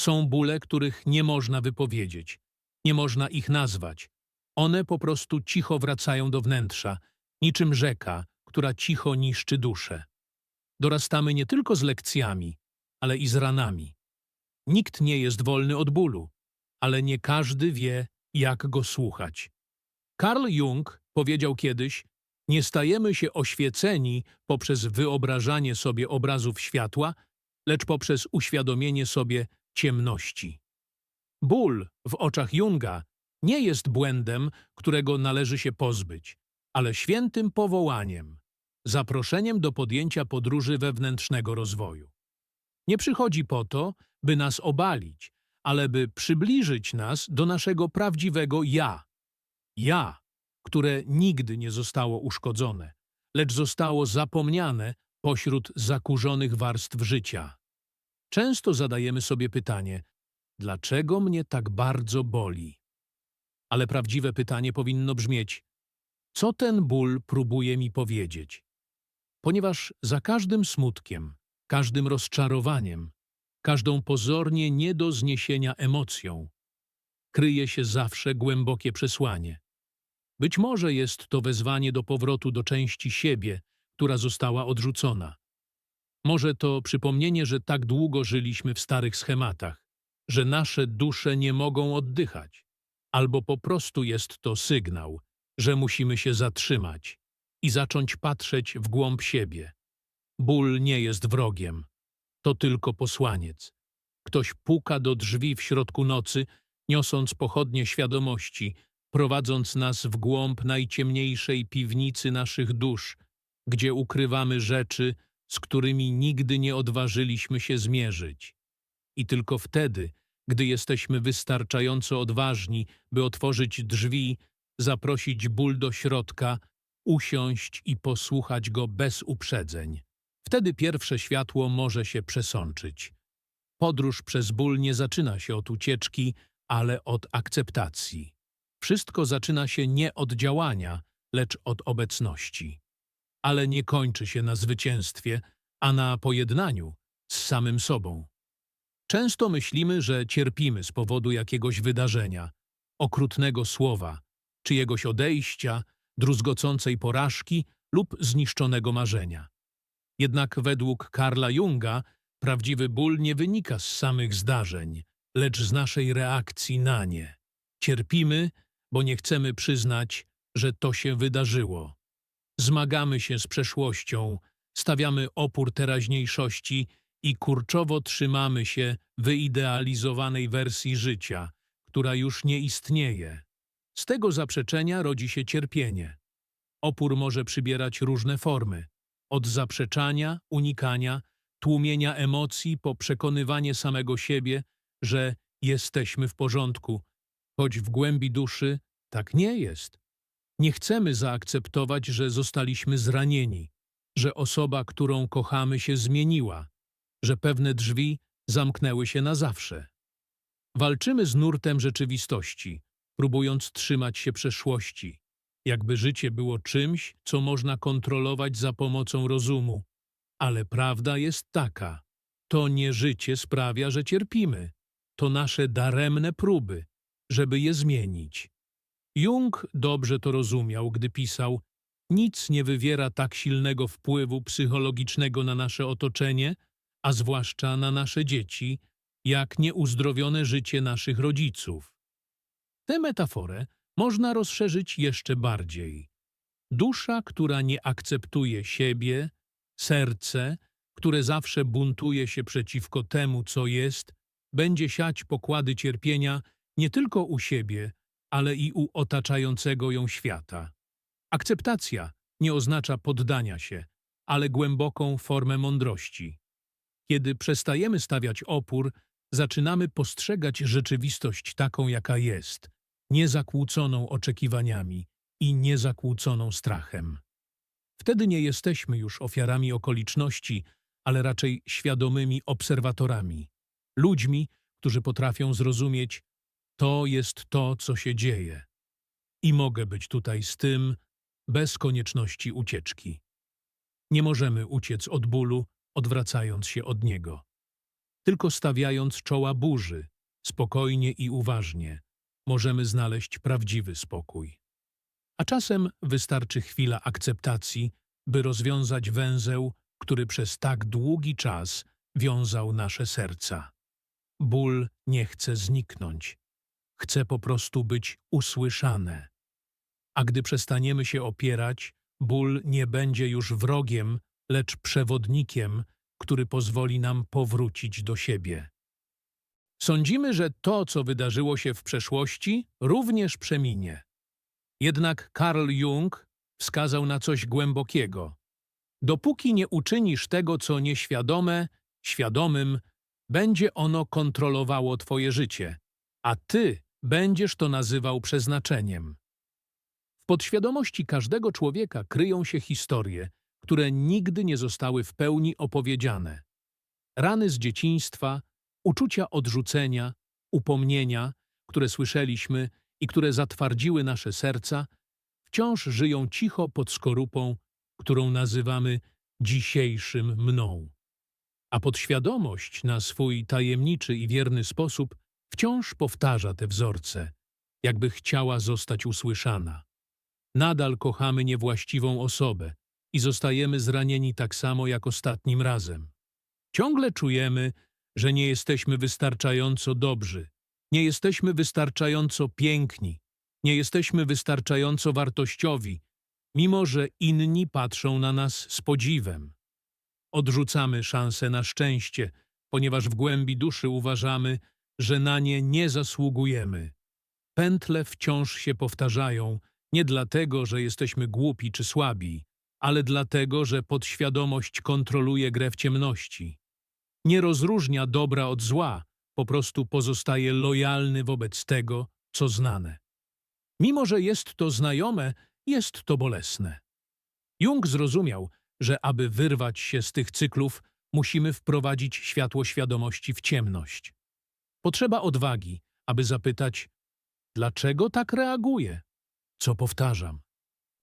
Są bóle, których nie można wypowiedzieć, nie można ich nazwać. One po prostu cicho wracają do wnętrza, niczym rzeka, która cicho niszczy duszę. Dorastamy nie tylko z lekcjami, ale i z ranami. Nikt nie jest wolny od bólu, ale nie każdy wie, jak go słuchać. Carl Jung powiedział kiedyś, nie stajemy się oświeceni poprzez wyobrażanie sobie obrazów światła, lecz poprzez uświadomienie sobie ciemności. Ból w oczach Junga nie jest błędem, którego należy się pozbyć, ale świętym powołaniem, zaproszeniem do podjęcia podróży wewnętrznego rozwoju. Nie przychodzi po to, by nas obalić, ale by przybliżyć nas do naszego prawdziwego ja. Ja, które nigdy nie zostało uszkodzone, lecz zostało zapomniane pośród zakurzonych warstw życia. Często zadajemy sobie pytanie, dlaczego mnie tak bardzo boli? Ale prawdziwe pytanie powinno brzmieć, co ten ból próbuje mi powiedzieć? Ponieważ za każdym smutkiem, każdym rozczarowaniem, każdą pozornie nie do zniesienia emocją, kryje się zawsze głębokie przesłanie. Być może jest to wezwanie do powrotu do części siebie, która została odrzucona. Może to przypomnienie, że tak długo żyliśmy w starych schematach, że nasze dusze nie mogą oddychać, albo po prostu jest to sygnał, że musimy się zatrzymać i zacząć patrzeć w głąb siebie. Ból nie jest wrogiem, to tylko posłaniec. Ktoś puka do drzwi w środku nocy, niosąc pochodnie świadomości, prowadząc nas w głąb najciemniejszej piwnicy naszych dusz, gdzie ukrywamy rzeczy, z którymi nigdy nie odważyliśmy się zmierzyć. I tylko wtedy, gdy jesteśmy wystarczająco odważni, by otworzyć drzwi, zaprosić ból do środka, usiąść i posłuchać go bez uprzedzeń. Wtedy pierwsze światło może się przesączyć. Podróż przez ból nie zaczyna się od ucieczki, ale od akceptacji. Wszystko zaczyna się nie od działania, lecz od obecności. Ale nie kończy się na zwycięstwie, a na pojednaniu z samym sobą. Często myślimy, że cierpimy z powodu jakiegoś wydarzenia, okrutnego słowa, czyjegoś odejścia, druzgocącej porażki lub zniszczonego marzenia. Jednak według Karla Junga prawdziwy ból nie wynika z samych zdarzeń, lecz z naszej reakcji na nie. Cierpimy, bo nie chcemy przyznać, że to się wydarzyło. Zmagamy się z przeszłością, stawiamy opór teraźniejszości i kurczowo trzymamy się wyidealizowanej wersji życia, która już nie istnieje. Z tego zaprzeczenia rodzi się cierpienie. Opór może przybierać różne formy. Od zaprzeczania, unikania, tłumienia emocji po przekonywanie samego siebie, że jesteśmy w porządku, choć w głębi duszy tak nie jest. Nie chcemy zaakceptować, że zostaliśmy zranieni, że osoba, którą kochamy, się zmieniła, że pewne drzwi zamknęły się na zawsze. Walczymy z nurtem rzeczywistości, próbując trzymać się przeszłości, jakby życie było czymś, co można kontrolować za pomocą rozumu. Ale prawda jest taka, to nie życie sprawia, że cierpimy, to nasze daremne próby, żeby je zmienić. Jung dobrze to rozumiał, gdy pisał Nic nie wywiera tak silnego wpływu psychologicznego na nasze otoczenie, a zwłaszcza na nasze dzieci, jak nieuzdrowione życie naszych rodziców. Tę metaforę można rozszerzyć jeszcze bardziej. Dusza, która nie akceptuje siebie, serce, które zawsze buntuje się przeciwko temu, co jest, będzie siać pokłady cierpienia nie tylko u siebie, ale i u otaczającego ją świata. Akceptacja nie oznacza poddania się, ale głęboką formę mądrości. Kiedy przestajemy stawiać opór, zaczynamy postrzegać rzeczywistość taką, jaka jest, niezakłóconą oczekiwaniami i niezakłóconą strachem. Wtedy nie jesteśmy już ofiarami okoliczności, ale raczej świadomymi obserwatorami, ludźmi, którzy potrafią zrozumieć, to jest to, co się dzieje. I mogę być tutaj z tym, bez konieczności ucieczki. Nie możemy uciec od bólu, odwracając się od niego. Tylko stawiając czoła burzy, spokojnie i uważnie, możemy znaleźć prawdziwy spokój. A czasem wystarczy chwila akceptacji, by rozwiązać węzeł, który przez tak długi czas wiązał nasze serca. Ból nie chce zniknąć. Chce po prostu być usłyszane. A gdy przestaniemy się opierać, ból nie będzie już wrogiem, lecz przewodnikiem, który pozwoli nam powrócić do siebie. Sądzimy, że to, co wydarzyło się w przeszłości, również przeminie. Jednak Carl Jung wskazał na coś głębokiego. Dopóki nie uczynisz tego, co nieświadome, świadomym, będzie ono kontrolowało twoje życie, a ty będziesz to nazywał przeznaczeniem. W podświadomości każdego człowieka kryją się historie, które nigdy nie zostały w pełni opowiedziane. Rany z dzieciństwa, uczucia odrzucenia, upomnienia, które słyszeliśmy i które zatwardziły nasze serca, wciąż żyją cicho pod skorupą, którą nazywamy dzisiejszym mną. A podświadomość na swój tajemniczy i wierny sposób wciąż powtarza te wzorce, jakby chciała zostać usłyszana. Nadal kochamy niewłaściwą osobę i zostajemy zranieni tak samo jak ostatnim razem. Ciągle czujemy, że nie jesteśmy wystarczająco dobrzy, nie jesteśmy wystarczająco piękni, nie jesteśmy wystarczająco wartościowi, mimo że inni patrzą na nas z podziwem. Odrzucamy szansę na szczęście, ponieważ w głębi duszy uważamy, że na nie nie zasługujemy. Pętle wciąż się powtarzają, nie dlatego, że jesteśmy głupi czy słabi, ale dlatego, że podświadomość kontroluje grę w ciemności. Nie rozróżnia dobra od zła, po prostu pozostaje lojalny wobec tego, co znane. Mimo, że jest to znajome, jest to bolesne. Jung zrozumiał, że aby wyrwać się z tych cyklów, musimy wprowadzić światło świadomości w ciemność. Potrzeba odwagi, aby zapytać, dlaczego tak reaguję? Co powtarzam?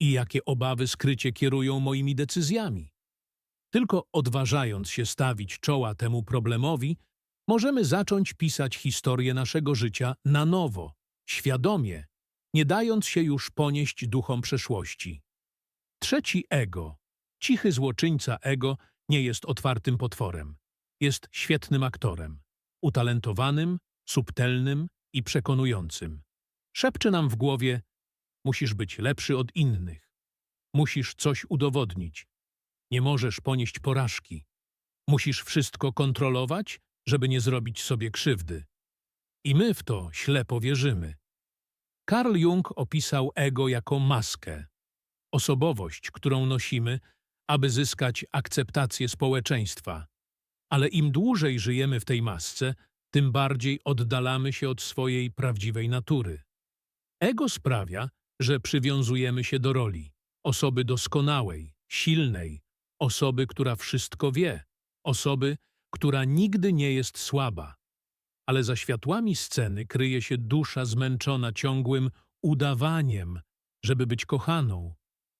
I jakie obawy skrycie kierują moimi decyzjami? Tylko odważając się stawić czoła temu problemowi, możemy zacząć pisać historię naszego życia na nowo, świadomie, nie dając się już ponieść duchom przeszłości. Trzeci ego, cichy złoczyńca ego, nie jest otwartym potworem. Jest świetnym aktorem, utalentowanym, subtelnym i przekonującym. Szepcze nam w głowie, musisz być lepszy od innych. Musisz coś udowodnić. Nie możesz ponieść porażki. Musisz wszystko kontrolować, żeby nie zrobić sobie krzywdy. I my w to ślepo wierzymy. Carl Jung opisał ego jako maskę, osobowość, którą nosimy, aby zyskać akceptację społeczeństwa. Ale im dłużej żyjemy w tej masce, tym bardziej oddalamy się od swojej prawdziwej natury. Ego sprawia, że przywiązujemy się do roli osoby doskonałej, silnej, osoby, która wszystko wie, osoby, która nigdy nie jest słaba. Ale za światłami sceny kryje się dusza zmęczona ciągłym udawaniem, żeby być kochaną.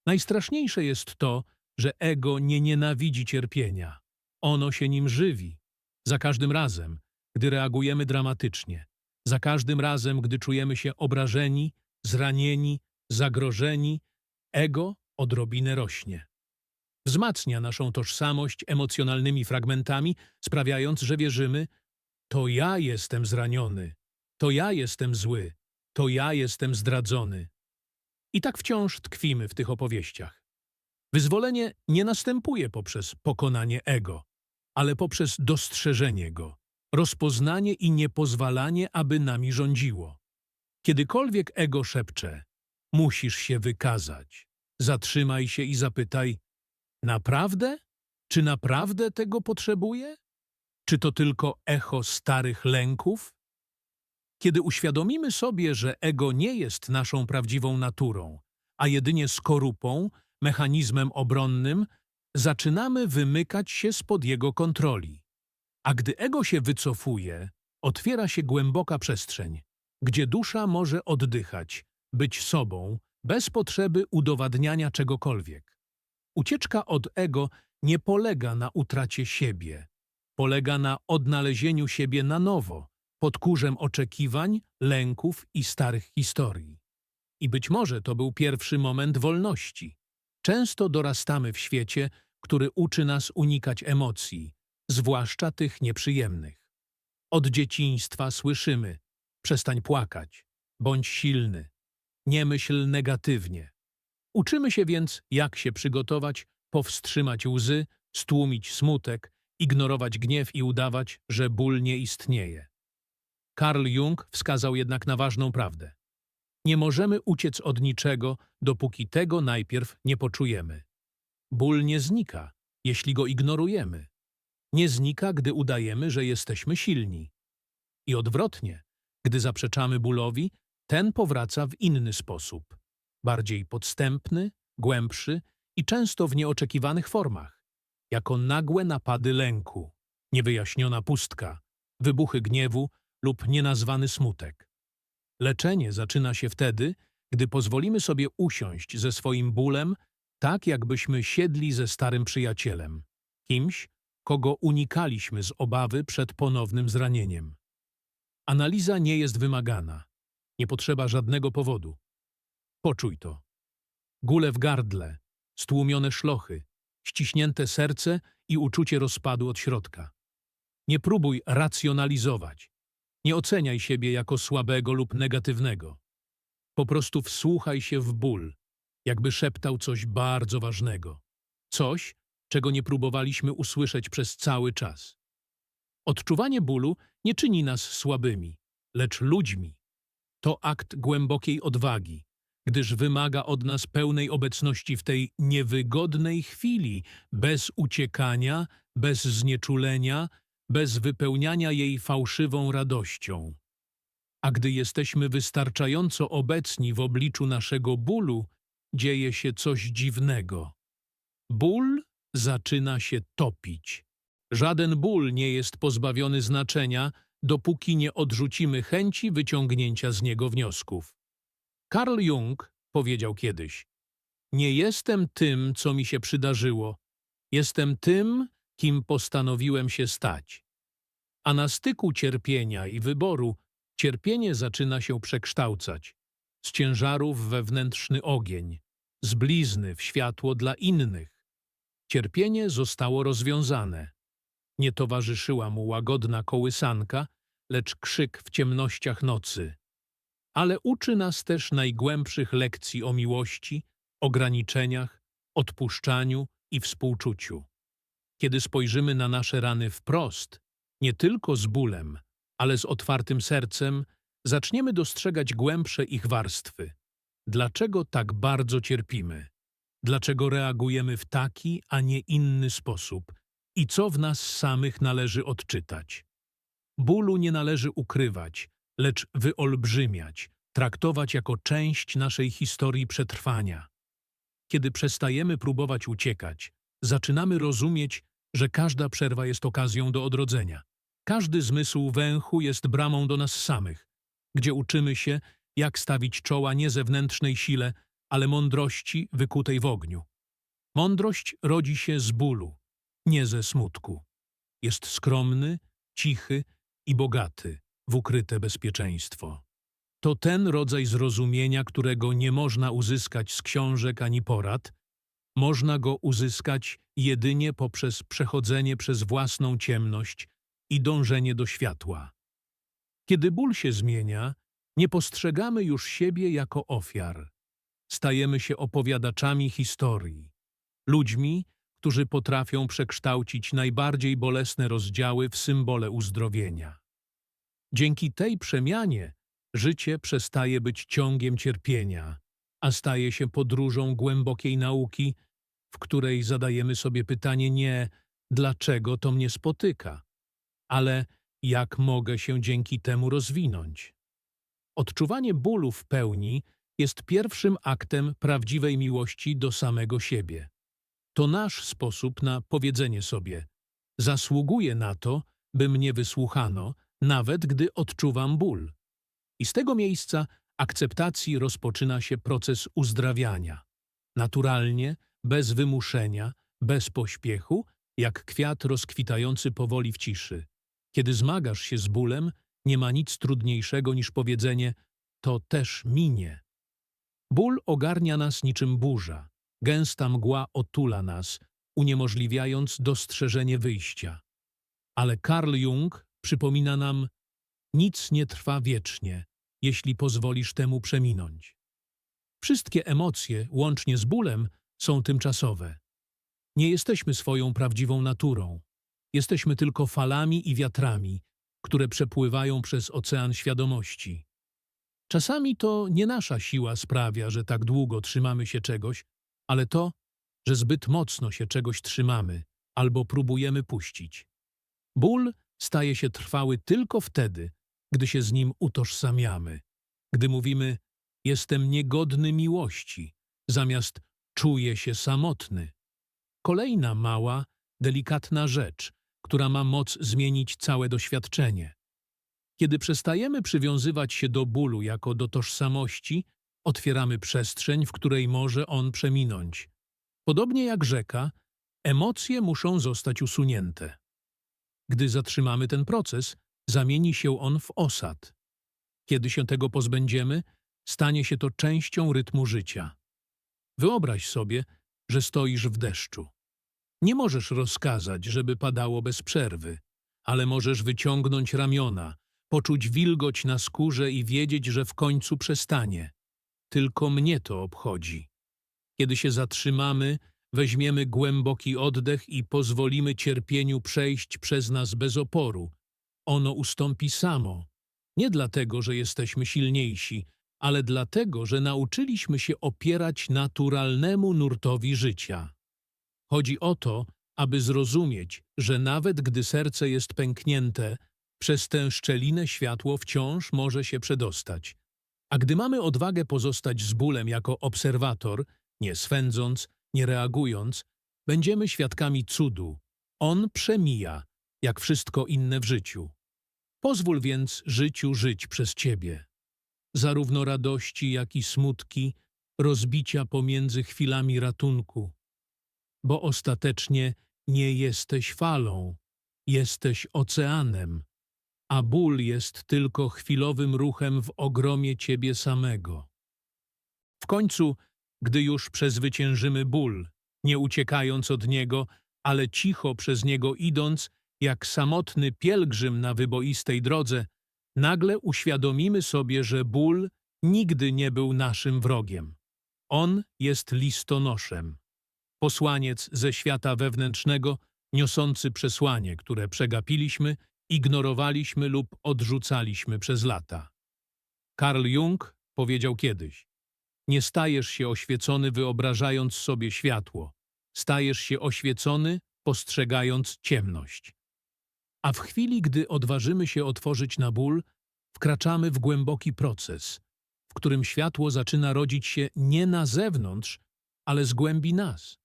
Najstraszniejsze jest to, że ego nie nienawidzi cierpienia. Ono się nim żywi. Za każdym razem, gdy reagujemy dramatycznie, za każdym razem, gdy czujemy się obrażeni, zranieni, zagrożeni, ego odrobinę rośnie. Wzmacnia naszą tożsamość emocjonalnymi fragmentami, sprawiając, że wierzymy, to ja jestem zraniony, to ja jestem zły, to ja jestem zdradzony. I tak wciąż tkwimy w tych opowieściach. Wyzwolenie nie następuje poprzez pokonanie ego, ale poprzez dostrzeżenie go, rozpoznanie i niepozwalanie, aby nami rządziło. Kiedykolwiek ego szepcze, musisz się wykazać. Zatrzymaj się i zapytaj, naprawdę? Czy naprawdę tego potrzebuję? Czy to tylko echo starych lęków? Kiedy uświadomimy sobie, że ego nie jest naszą prawdziwą naturą, a jedynie skorupą, mechanizmem obronnym, zaczynamy wymykać się spod jego kontroli. A gdy ego się wycofuje, otwiera się głęboka przestrzeń, gdzie dusza może oddychać, być sobą, bez potrzeby udowadniania czegokolwiek. Ucieczka od ego nie polega na utracie siebie, polega na odnalezieniu siebie na nowo, pod kurzem oczekiwań, lęków i starych historii. I być może to był pierwszy moment wolności. Często dorastamy w świecie, który uczy nas unikać emocji, zwłaszcza tych nieprzyjemnych. Od dzieciństwa słyszymy: przestań płakać, bądź silny, nie myśl negatywnie. Uczymy się więc, jak się przygotować, powstrzymać łzy, stłumić smutek, ignorować gniew i udawać, że ból nie istnieje. Carl Jung wskazał jednak na ważną prawdę. Nie możemy uciec od niczego, dopóki tego najpierw nie poczujemy. Ból nie znika, jeśli go ignorujemy. Nie znika, gdy udajemy, że jesteśmy silni. I odwrotnie, gdy zaprzeczamy bólowi, ten powraca w inny sposób, bardziej podstępny, głębszy i często w nieoczekiwanych formach, jako nagłe napady lęku, niewyjaśniona pustka, wybuchy gniewu lub nienazwany smutek. Leczenie zaczyna się wtedy, gdy pozwolimy sobie usiąść ze swoim bólem, tak jakbyśmy siedli ze starym przyjacielem, kimś, kogo unikaliśmy z obawy przed ponownym zranieniem. Analiza nie jest wymagana. Nie potrzeba żadnego powodu. Poczuj to. Gule w gardle, stłumione szlochy, ściśnięte serce i uczucie rozpadu od środka. Nie próbuj racjonalizować. Nie oceniaj siebie jako słabego lub negatywnego. Po prostu wsłuchaj się w ból, jakby szeptał coś bardzo ważnego. Coś, czego nie próbowaliśmy usłyszeć przez cały czas. Odczuwanie bólu nie czyni nas słabymi, lecz ludźmi. To akt głębokiej odwagi, gdyż wymaga od nas pełnej obecności w tej niewygodnej chwili, bez uciekania, bez znieczulenia, bez wypełniania jej fałszywą radością. A gdy jesteśmy wystarczająco obecni w obliczu naszego bólu, dzieje się coś dziwnego. Ból zaczyna się topić. Żaden ból nie jest pozbawiony znaczenia, dopóki nie odrzucimy chęci wyciągnięcia z niego wniosków. Carl Jung powiedział kiedyś: Nie jestem tym, co mi się przydarzyło, jestem tym, kim postanowiłem się stać. A na styku cierpienia i wyboru cierpienie zaczyna się przekształcać z ciężaru w wewnętrzny ogień, z blizny w światło dla innych. Cierpienie zostało rozwiązane. Nie towarzyszyła mu łagodna kołysanka, lecz krzyk w ciemnościach nocy. Ale uczy nas też najgłębszych lekcji o miłości, ograniczeniach, odpuszczaniu i współczuciu. Kiedy spojrzymy na nasze rany wprost, nie tylko z bólem, ale z otwartym sercem, zaczniemy dostrzegać głębsze ich warstwy. Dlaczego tak bardzo cierpimy? Dlaczego reagujemy w taki, a nie inny sposób? I co w nas samych należy odczytać? Bólu nie należy ukrywać, lecz wyolbrzymiać, traktować jako część naszej historii przetrwania. Kiedy przestajemy próbować uciekać, zaczynamy rozumieć, że każda przerwa jest okazją do odrodzenia. Każdy zmysł węchu jest bramą do nas samych, gdzie uczymy się, jak stawić czoła nie zewnętrznej sile, ale mądrości wykutej w ogniu. Mądrość rodzi się z bólu, nie ze smutku. Jest skromny, cichy i bogaty w ukryte bezpieczeństwo. To ten rodzaj zrozumienia, którego nie można uzyskać z książek ani porad, można go uzyskać jedynie poprzez przechodzenie przez własną ciemność i dążenie do światła. Kiedy ból się zmienia, nie postrzegamy już siebie jako ofiar. Stajemy się opowiadaczami historii, ludźmi, którzy potrafią przekształcić najbardziej bolesne rozdziały w symbole uzdrowienia. Dzięki tej przemianie życie przestaje być ciągiem cierpienia, a staje się podróżą głębokiej nauki, w której zadajemy sobie pytanie nie dlaczego to mnie spotyka, ale jak mogę się dzięki temu rozwinąć. Odczuwanie bólu w pełni jest pierwszym aktem prawdziwej miłości do samego siebie. To nasz sposób na powiedzenie sobie: Zasługuję na to, by mnie wysłuchano, nawet gdy odczuwam ból. I z tego miejsca akceptacji rozpoczyna się proces uzdrawiania. Naturalnie, bez wymuszenia, bez pośpiechu, jak kwiat rozkwitający powoli w ciszy. Kiedy zmagasz się z bólem, nie ma nic trudniejszego niż powiedzenie to też minie. Ból ogarnia nas niczym burza. Gęsta mgła otula nas, uniemożliwiając dostrzeżenie wyjścia. Ale Carl Jung przypomina nam, nic nie trwa wiecznie, jeśli pozwolisz temu przeminąć. Wszystkie emocje, łącznie z bólem, są tymczasowe. Nie jesteśmy swoją prawdziwą naturą. Jesteśmy tylko falami i wiatrami, które przepływają przez ocean świadomości. Czasami to nie nasza siła sprawia, że tak długo trzymamy się czegoś, ale to, że zbyt mocno się czegoś trzymamy albo próbujemy puścić. Ból staje się trwały tylko wtedy, gdy się z nim utożsamiamy, gdy mówimy jestem niegodny miłości, zamiast czuję się samotny. Kolejna mała, delikatna rzecz, która ma moc zmienić całe doświadczenie. Kiedy przestajemy przywiązywać się do bólu jako do tożsamości, otwieramy przestrzeń, w której może on przeminąć. Podobnie jak rzeka, emocje muszą zostać usunięte. Gdy zatrzymamy ten proces, zamieni się on w osad. Kiedy się tego pozbędziemy, stanie się to częścią rytmu życia. Wyobraź sobie, że stoisz w deszczu. Nie możesz rozkazać, żeby padało bez przerwy, ale możesz wyciągnąć ramiona, poczuć wilgoć na skórze i wiedzieć, że w końcu przestanie. Tylko mnie to obchodzi. Kiedy się zatrzymamy, weźmiemy głęboki oddech i pozwolimy cierpieniu przejść przez nas bez oporu. Ono ustąpi samo. Nie dlatego, że jesteśmy silniejsi, ale dlatego, że nauczyliśmy się opierać naturalnemu nurtowi życia. Chodzi o to, aby zrozumieć, że nawet gdy serce jest pęknięte, przez tę szczelinę światło wciąż może się przedostać. A gdy mamy odwagę pozostać z bólem jako obserwator, nie swędząc, nie reagując, będziemy świadkami cudu. On przemija, jak wszystko inne w życiu. Pozwól więc życiu żyć przez Ciebie. Zarówno radości, jak i smutki, rozbicia pomiędzy chwilami ratunku. Bo ostatecznie nie jesteś falą, jesteś oceanem, a ból jest tylko chwilowym ruchem w ogromie Ciebie samego. W końcu, gdy już przezwyciężymy ból, nie uciekając od niego, ale cicho przez niego idąc, jak samotny pielgrzym na wyboistej drodze, nagle uświadomimy sobie, że ból nigdy nie był naszym wrogiem. On jest listonoszem. Posłaniec ze świata wewnętrznego, niosący przesłanie, które przegapiliśmy, ignorowaliśmy lub odrzucaliśmy przez lata. Karl Jung powiedział kiedyś, nie stajesz się oświecony wyobrażając sobie światło, stajesz się oświecony postrzegając ciemność. A w chwili, gdy odważymy się otworzyć na ból, wkraczamy w głęboki proces, w którym światło zaczyna rodzić się nie na zewnątrz, ale z głębi nas.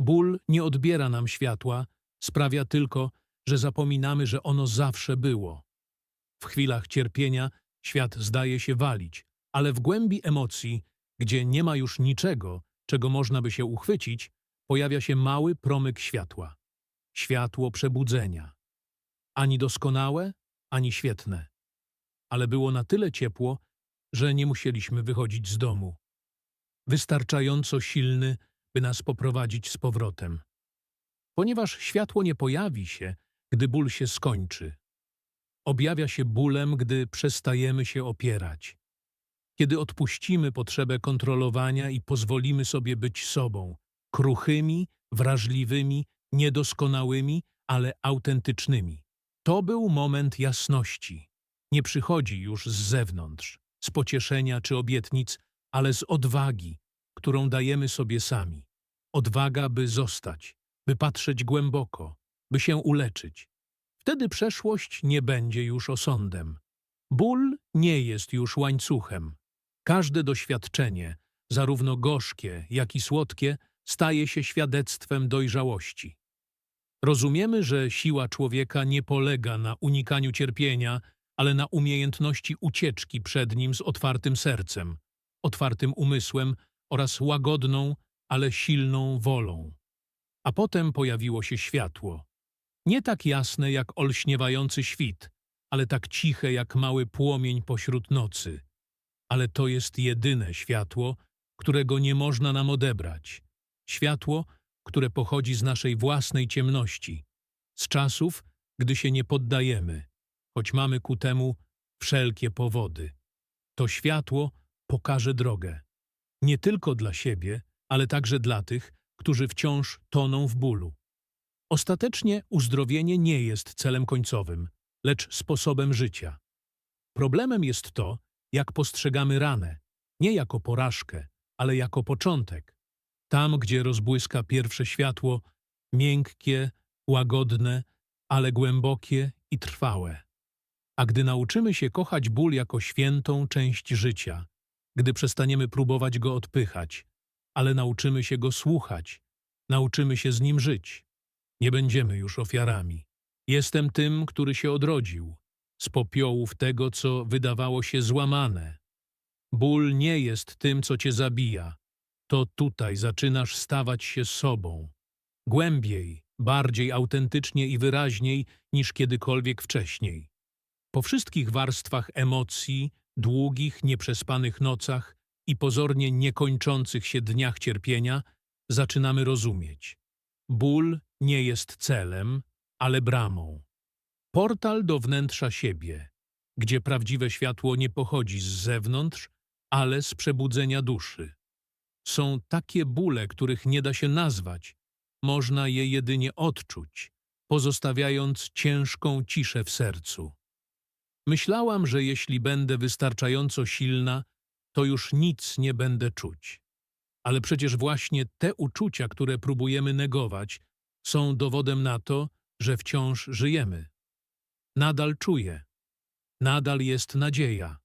Ból nie odbiera nam światła, sprawia tylko, że zapominamy, że ono zawsze było. W chwilach cierpienia świat zdaje się walić, ale w głębi emocji, gdzie nie ma już niczego, czego można by się uchwycić, pojawia się mały promyk światła. Światło przebudzenia. Ani doskonałe, ani świetne. Ale było na tyle ciepło, że nie musieliśmy wychodzić z domu. Wystarczająco silny, by nas poprowadzić z powrotem. Ponieważ światło nie pojawi się, gdy ból się skończy. Objawia się bólem, gdy przestajemy się opierać. Kiedy odpuścimy potrzebę kontrolowania i pozwolimy sobie być sobą, kruchymi, wrażliwymi, niedoskonałymi, ale autentycznymi. To był moment jasności. Nie przychodzi już z zewnątrz, z pocieszenia czy obietnic, ale z odwagi, którą dajemy sobie sami. Odwaga, by zostać, by patrzeć głęboko, by się uleczyć. Wtedy przeszłość nie będzie już osądem. Ból nie jest już łańcuchem. Każde doświadczenie, zarówno gorzkie, jak i słodkie, staje się świadectwem dojrzałości. Rozumiemy, że siła człowieka nie polega na unikaniu cierpienia, ale na umiejętności ucieczki przed nim z otwartym sercem, otwartym umysłem oraz łagodną, ale silną wolą. A potem pojawiło się światło. Nie tak jasne jak olśniewający świt, ale tak ciche jak mały płomień pośród nocy. Ale to jest jedyne światło, którego nie można nam odebrać. Światło, które pochodzi z naszej własnej ciemności, z czasów, gdy się nie poddajemy, choć mamy ku temu wszelkie powody. To światło pokaże drogę. Nie tylko dla siebie, ale także dla tych, którzy wciąż toną w bólu. Ostatecznie uzdrowienie nie jest celem końcowym, lecz sposobem życia. Problemem jest to, jak postrzegamy ranę, nie jako porażkę, ale jako początek. Tam, gdzie rozbłyska pierwsze światło, miękkie, łagodne, ale głębokie i trwałe. A gdy nauczymy się kochać ból jako świętą część życia, gdy przestaniemy próbować go odpychać, ale nauczymy się go słuchać, nauczymy się z nim żyć, nie będziemy już ofiarami. Jestem tym, który się odrodził, z popiołów tego, co wydawało się złamane. Ból nie jest tym, co cię zabija. To tutaj zaczynasz stawać się sobą. Głębiej, bardziej autentycznie i wyraźniej niż kiedykolwiek wcześniej. Po wszystkich warstwach emocji, długich, nieprzespanych nocach i pozornie niekończących się dniach cierpienia, zaczynamy rozumieć. Ból nie jest celem, ale bramą. Portal do wnętrza siebie, gdzie prawdziwe światło nie pochodzi z zewnątrz, ale z przebudzenia duszy. Są takie bóle, których nie da się nazwać, można je jedynie odczuć, pozostawiając ciężką ciszę w sercu. Myślałam, że jeśli będę wystarczająco silna, to już nic nie będę czuć. Ale przecież właśnie te uczucia, które próbujemy negować, są dowodem na to, że wciąż żyjemy. Nadal czuję. Nadal jest nadzieja.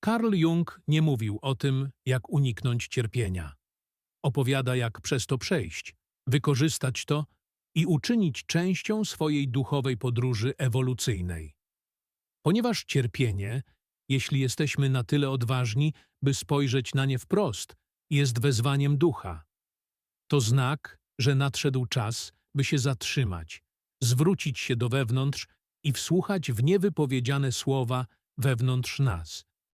Karl Jung nie mówił o tym, jak uniknąć cierpienia. Opowiada, jak przez to przejść, wykorzystać to i uczynić częścią swojej duchowej podróży ewolucyjnej. Ponieważ cierpienie, jeśli jesteśmy na tyle odważni, by spojrzeć na nie wprost, jest wezwaniem ducha. To znak, że nadszedł czas, by się zatrzymać, zwrócić się do wewnątrz i wsłuchać w niewypowiedziane słowa wewnątrz nas.